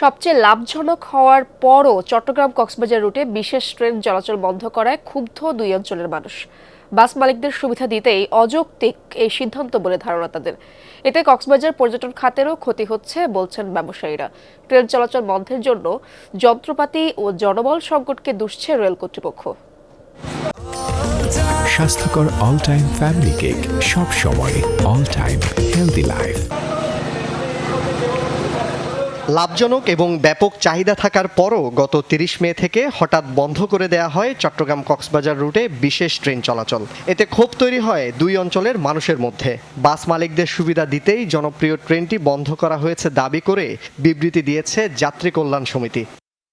সবচেয়ে লাভজনক হওয়ার পরও চট্টগ্রাম কক্সবাজার রুটে বিশেষ ট্রেন চলাচল বন্ধ করায় ক্ষুব্ধ দুই অঞ্চলের মানুষ। বাস মালিকদের সুবিধা দিতেই অযৌক্তিক এই সিদ্ধান্ত বলে ধারণা তাদের। এতে কক্সবাজার পর্যটন খাতেরও ক্ষতি হচ্ছে বলছেন ব্যবসায়ীরা। ট্রেন চলাচল বন্ধের জন্য যন্ত্রপাতি ও জনবল সংকটকে দুষছে রেল কর্তৃপক্ষ। স্বাস্থ্যকর অল টাইম ফ্যামিলি কেক সব সময় অল টাইম হেলদি লাইফ লাভজনক এবং ব্যাপক চাহিদা থাকার পরও গত তিরিশ মে থেকে হঠাৎ বন্ধ করে দেয়া হয় চট্টগ্রাম কক্সবাজার রুটে বিশেষ ট্রেন চলাচল। এতে ক্ষোভ তৈরি হয় দুই অঞ্চলের মানুষের মধ্যে। বাস মালিকদের সুবিধা দিতেই জনপ্রিয় ট্রেনটি বন্ধ করা হয়েছে দাবি করে বিবৃতি দিয়েছে যাত্রী কল্যাণ সমিতি।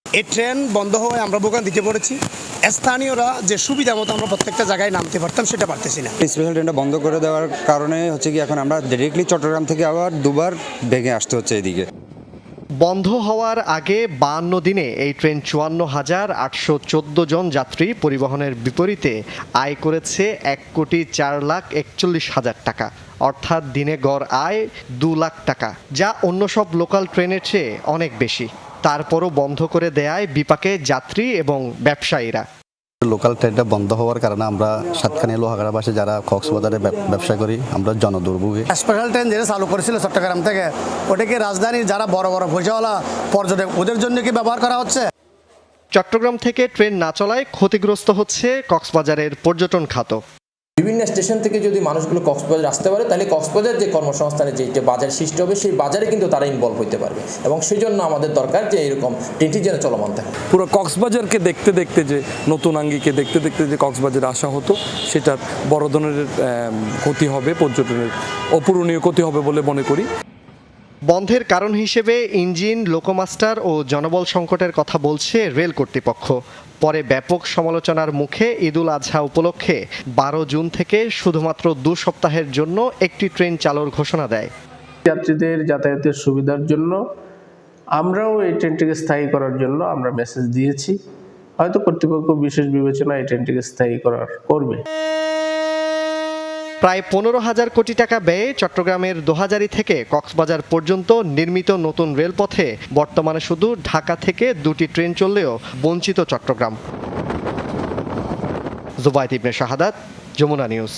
এই ট্রেন বন্ধ হওয়ায় আমরা বোকান দিতে পড়েছি। স্থানীয়রা যে সুবিধা মতো আমরা প্রত্যেকটা জায়গায় নামতে পারতাম সেটা পারতেছি না। স্পেশাল ট্রেনটা বন্ধ করে দেওয়ার কারণে হচ্ছে কি এখন আমরা ডিরেক্টলি চট্টগ্রাম থেকে আবার দুবার ভেঙে আসতে হচ্ছে এদিকে। বন্ধ হওয়ার আগে বান্ন দিনে এই ট্রেন চুয়ান্ন হাজার আটশো চোদ্দ জন যাত্রী পরিবহনের বিপরীতে আয় করেছে এক কোটি চার লাখ একচল্লিশ হাজার টাকা, অর্থাৎ দিনে গড় আয় দু লাখ টাকা, যা অন্য সব লোকাল ট্রেনের চেয়ে অনেক বেশি। তারপরও বন্ধ করে দেয়ায় বিপাকে যাত্রী এবং ব্যবসায়ীরা। লোকাল ট্রেনটা বন্ধ হওয়ার কারণে আমরা সাতখানি লোহাগাড়া বাসে যারা কক্সবাজারে ব্যবসা করি আমরা জনদুর্ভোগে। স্পেশাল ট্রেন যেটা চালু করেছিল চট্টগ্রাম থেকে ওটাকে রাজধানীর যারা বড় বড় ভোজাওয়ালা পর্যটক ওদের জন্য কি ব্যবহার করা হচ্ছে? চট্টগ্রাম থেকে ট্রেন না চলায় ক্ষতিগ্রস্ত হচ্ছে কক্সবাজারের পর্যটন খাত বিভিন্ন স্টেশন থেকে যদি মানুষগুলো কক্সবাজার আসতে পারে, তাহলে কক্সবাজার যে কর্মসংস্থানের যে বাজার সৃষ্টি হবে, সেই বাজারে কিন্তু তারা ইনভলভ হতে পারবে। এবং সেই জন্য আমাদের দরকার যে এরকম ট্রেনটি যেন চলমান থাকে। পুরো কক্সবাজারকে দেখতে দেখতে যে, নতুন আঙ্গিকে দেখতে দেখতে যে কক্সবাজার আসা হতো, সেটার বড় ধরনের ক্ষতি হবে, পর্যটনের অপূরণীয় ক্ষতি হবে বলে মনে করি। বন্ধের কারণ হিসেবে ইঞ্জিন, লোকোমাস্টার ও জনবল সংকটের কথা বলছে রেল কর্তৃপক্ষ। পরে ব্যাপক সমালোচনার মুখে ঈদুল আজহা উপলক্ষে বারো জুন থেকে শুধুমাত্র দু সপ্তাহের জন্য একটি ট্রেন চালুর ঘোষণা দেয়। যাত্রীদের যাতায়াতের সুবিধার জন্য আমরাও এই ট্রেনটিকে স্থায়ী করার জন্য আমরা মেসেজ দিয়েছি। হয়তো কর্তৃপক্ষ বিশেষ বিবেচনা এই ট্রেনটিকে স্থায়ী করার করবে। প্রায় পনেরো হাজার কোটি টাকা ব্যয়ে চট্টগ্রামের দোহাজারি থেকে কক্সবাজার পর্যন্ত নির্মিত নতুন রেলপথে বর্তমানে শুধু ঢাকা থেকে দুটি ট্রেন চললেও বঞ্চিত চট্টগ্রাম। জুবাইদ ইবনে শাহাদাত, যমুনা নিউজ।